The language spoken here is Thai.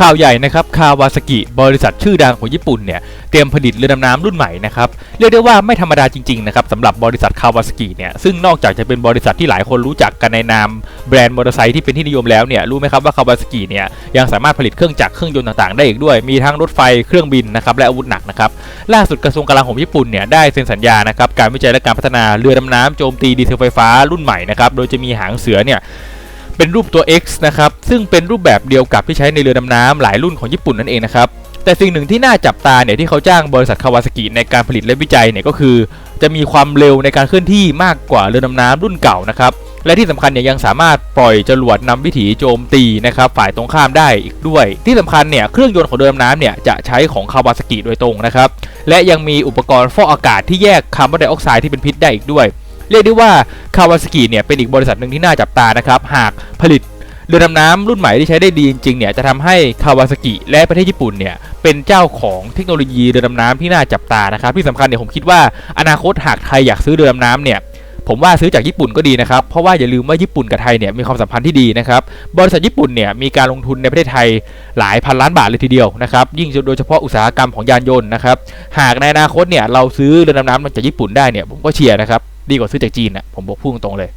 ข่าวใหญ่นะครับคาวาซากิบริษัทชื่อดังของญี่ปุ่นเนี่ยเตรียมผลิตเรือดำน้ำรุ่นใหม่นะครับเรียกได้ว่าไม่ธรรมดาจริงๆนะครับสำหรับบริษัทคาวาซากิเนี่ยซึ่งนอกจากจะเป็นบริษัทที่หลายคนรู้จักกันในนามแบรนด์มอเตอร์ไซค์ที่เป็นที่นิยมแล้วเนี่ยรู้ไหมครับว่าคาวาซากิเนี่ยยังสามารถผลิตเครื่องจักรเครื่องยนต์ต่างๆ ได้อีกด้วย มีทั้งรถไฟเครื่องบินนะครับและอาวุธหนักนะครับล่าสุดกระทรวงกลาโหมญี่ปุ่นเนี่ยได้เซ็นสัญญานะครับการวิจัยและการพัฒนาเรือดำน้ำโจมตีดีเซลไฟฟ้ารุ่นใหม่นะครับโดยจะมีหางเสือเนี่ย เป็นรูปตัว X นะครับ ซึ่งเป็นรูปแบบเดียวกับที่ใช้ในเรือดำน้ำหลายรุ่นของญี่ปุ่นนั่นเองนะครับ แต่สิ่งหนึ่งที่น่าจับตาเนี่ยที่เขาจ้างบริษัทคาวาซากิในการผลิตและวิจัยเนี่ยก็คือ จะมีความเร็วในการเคลื่อนที่มากกว่าเรือดำน้ำรุ่นเก่านะครับ และที่สำคัญเนี่ยยังสามารถปล่อยจรวดนำวิถีโจมตีนะครับฝ่ายตรงข้ามได้อีกด้วย ที่สำคัญเนี่ยเครื่องยนต์ของเรือดำน้ำเนี่ยจะใช้ของคาวาซากิโดยตรงนะครับ และยังมีอุปกรณ์ฟอกอากาศที่แยกคาร์บอนไดออกไซด์ที่เป็นพิษได้อีกด้วย เรียกได้ว่าคาวาซากิเนี่ยเป็นอีกบริษัทหนึ่งที่น่าจับตานะครับหากผลิตเรือดำน้ำรุ่นใหม่ที่ใช้ได้ดีจริงๆเนี่ยจะทำให้คาวาซากิและประเทศญี่ปุ่นเนี่ยเป็นเจ้าของเทคโนโลยีเรือดำน้ำที่น่าจับตานะครับที่สำคัญเนี่ยผมคิดว่าอนาคตหากไทยอยากซื้อเรือดำน้ำเนี่ยผมว่าซื้อจากญี่ปุ่นก็ดีนะครับ เพราะว่าอย่าลืมว่าญี่ปุ่นกับไทยเนี่ยมีความสัมพันธ์ที่ดีนะครับ บริษัทญี่ปุ่นเนี่ยมีการลงทุนในประเทศไทยหลายพันล้านบาทเลยทีเดียวนะครับ ยิ่งโดยเฉพาะอุตสาหกรรมของยานยนต์นะครับ หากในอนาคตเนี่ยเราซื้อเรือดำน้ำมาจากญี่ปุ่นได้เนี่ยผมก็เชียร์นะครับ ดีกว่าซื้อจากจีนนะผมบอกพูดตรงๆเลย